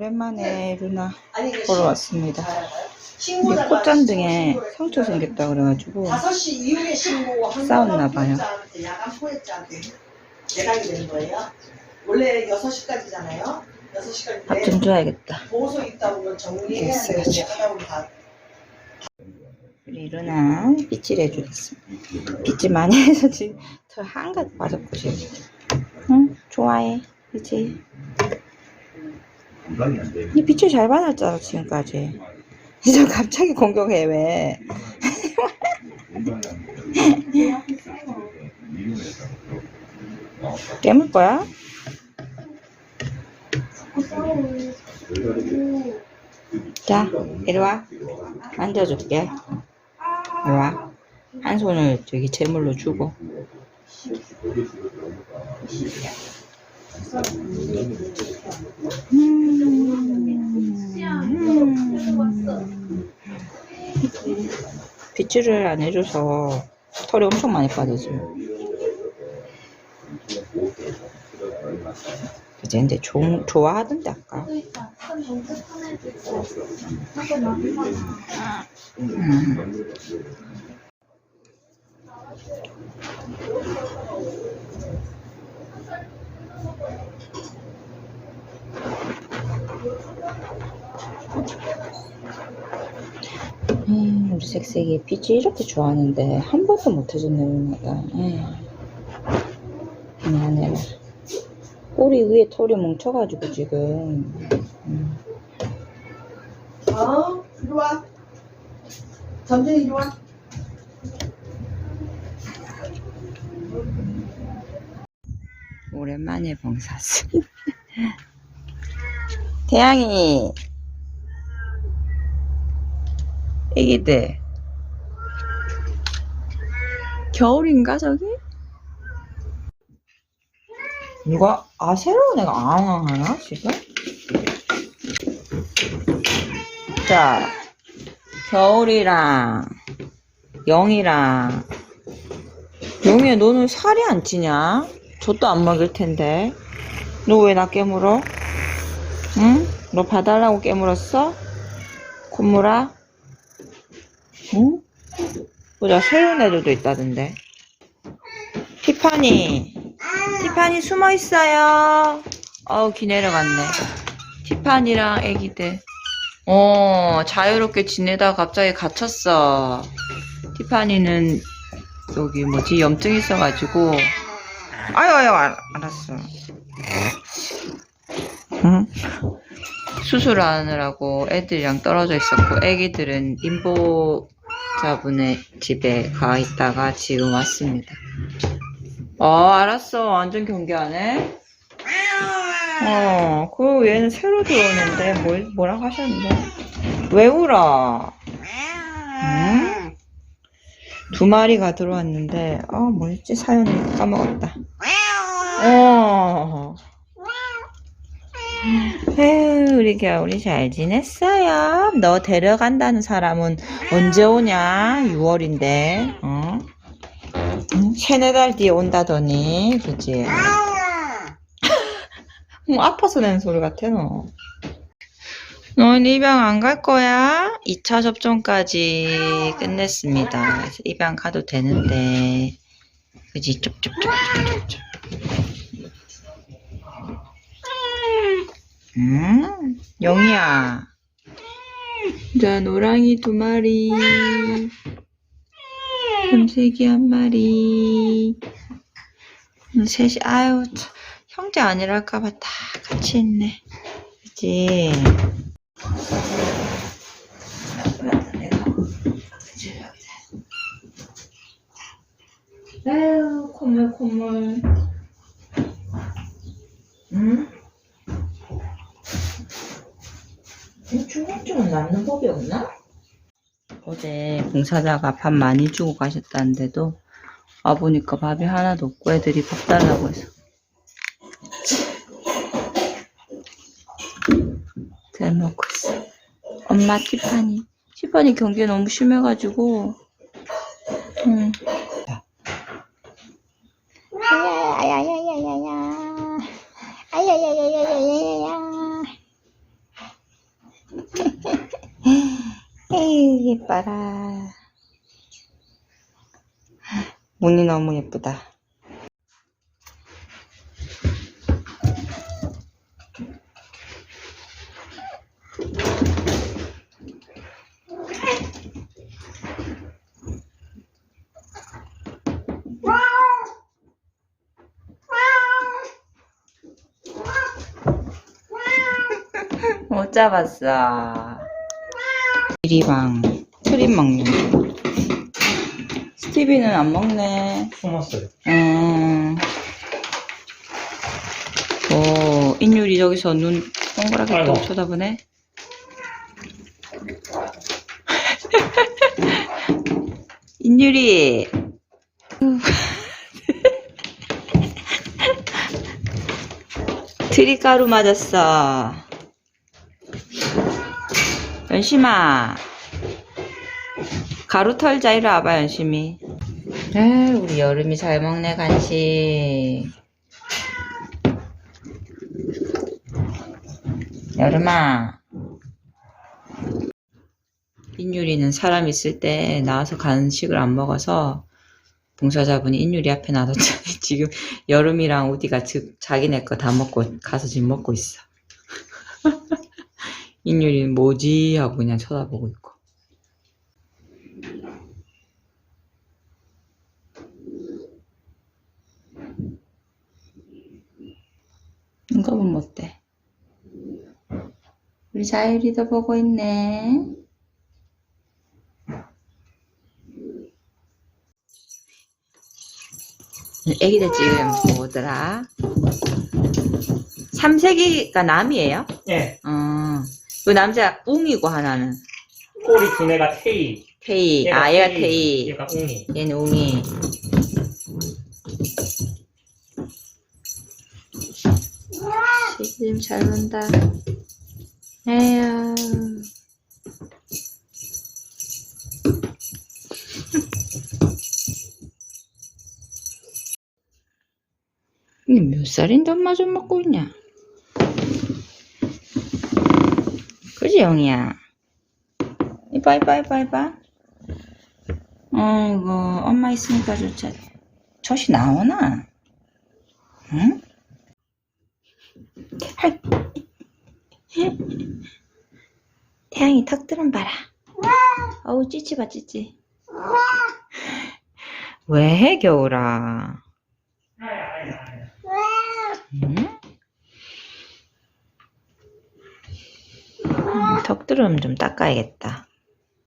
오랜만에 루나 아니 그 보러 왔습니다. 이게 꽃잔등에 상처 생겼다 그래가지고 5시 이후에 신고한 싸웠나 봐요. 포획자한테, 야간 포획자한테 내각이 되는 거예요. 원래 6시까지잖아요. 6시까지 밥좀 줘야겠다. 보호소 있다 보면 정리해야 됐어, 되는데 됐어. 하다 보면 다 우리 루나 빗질 해주겠습니다. 빗질 많이 해서 지금 저 한가득 빠졌고 지금. 응 좋아해 그치? 이 빗질 잘 받았잖아 지금까지. 진짜 갑자기 공격해 왜? 깨물 거야? 자 이리 와 만져줄게. 이리 와. 한 손을 저기 제물로 주고. 음. 빗질을 안 해줘서 털이 엄청 많이 빠져져요. 그제 근데 종, 좋아하던데 아까. 음. 음, 우리 색색이 빛이 이렇게 좋아하는데 한 번도 못 해줬네 누나가. 에이. 미안해라. 꼬리 위에 털이 뭉쳐가지고 지금. 음. 어? 이리 와. 점쟁이 이리 와. 오랜만에 봉사스. 태양이. 애기들. 겨울인가 저기? 누가 아 새로운 애가 앙앙 하나 지금? 자 겨울이랑 영이랑 영희야 너는 살이 안 찌냐? 젖도 안 먹을 텐데 너 왜 나 깨물어? 응? 너 봐달라고 깨물었어? 콧물아? 응? 보자 새로운 애들도 있다던데. 티파니. 티파니 숨어 있어요. 어우 기 내려갔네. 티파니랑 애기들. 어 자유롭게 지내다가 갑자기 갇혔어. 티파니는 여기 뭐지? 염증 있어가지고. 아유 아유 알, 알았어 응? 수술하느라고 애들이랑 떨어져 있었고 애기들은 인보자분의 집에 가 있다가 지금 왔습니다 어 알았어 완전 경계하네 어, 그 얘는 새로 들어오는데 뭘 뭐라고 하셨는데 왜 울어? 응? 두 마리가 들어왔는데 어 뭐였지 사연을 까먹었다. 어. 에휴 우리 겨울이 잘 지냈어요? 너 데려간다는 사람은 언제 오냐? 6월인데 어? 응? 세네 달 뒤에 온다더니 그지? 뭐 아파서 내는 소리 같아 너. 넌 입양 안 갈 거야? 2차 접종까지 끝냈습니다. 입양 가도 되는데 그지 쪽쪽쪽쪽쪽. 음, 영희야. 자, 노랑이 두 마리. 금색이 한 마리. 음, 셋이, 아유, 참, 형제 아니랄까봐 다 같이 있네. 그지? 아유, 콧물, 콧물. 응? 이 남는 법이 없나? 어제 봉사자가 밥 많이 주고 가셨다는데도 와보니까 밥이 하나도 없고 애들이 밥 달라고 해서 잘 먹고 있어. 엄마 티파니. 티파니 경기가 너무 심해가지고. 응. 아야야야야야야야. 아야야야야야야야. 예뻐라. 문이 너무 예쁘다. 못 잡았어. 이리방 트림 먹는 거. 스티비는 안 먹네. 숨었어요. 음. 오, 인율이 저기서 눈 동그랗게 또. 쳐다보네. 인율이. 트리가루 맞았어. 연심아. 가루 털자 이리 와봐 연심이. 아, 우리 여름이 잘 먹네 간식. 여름아. 인율이는 사람 있을 때 나와서 간식을 안 먹어서 봉사자분이 인율이 앞에 놔뒀더니 지금 여름이랑 우디가 즉 자기네 거 다 먹고 가서 지금 먹고 있어. 인율이는 뭐지 하고 그냥 쳐다보고 있고. 이거 보면 어때? 우리 자율이도 보고 있네. 애기들 지금 뭐더라? 삼색이가 남이에요? 예. 어. 그 남자 웅이고 하나는 꼬리 두뇌가 테이. 태희. 아, 얘가 태희. 얘가 웅이. 얘는 웅이. 지금 잘 논다. 에휴. 이게 몇 살인데 엄마 좀 먹고 있냐? 그지, 영이야? 이봐, 이봐, 이봐, 이봐. 아이고, 엄마 있으니까 좋지. 젖이 나오나? 응? 태양이 턱 들은 봐라. 어우, 찌찌 봐, 찌찌. 왜 해, 겨울아? 응? 음, 턱들은 좀 닦아야겠다.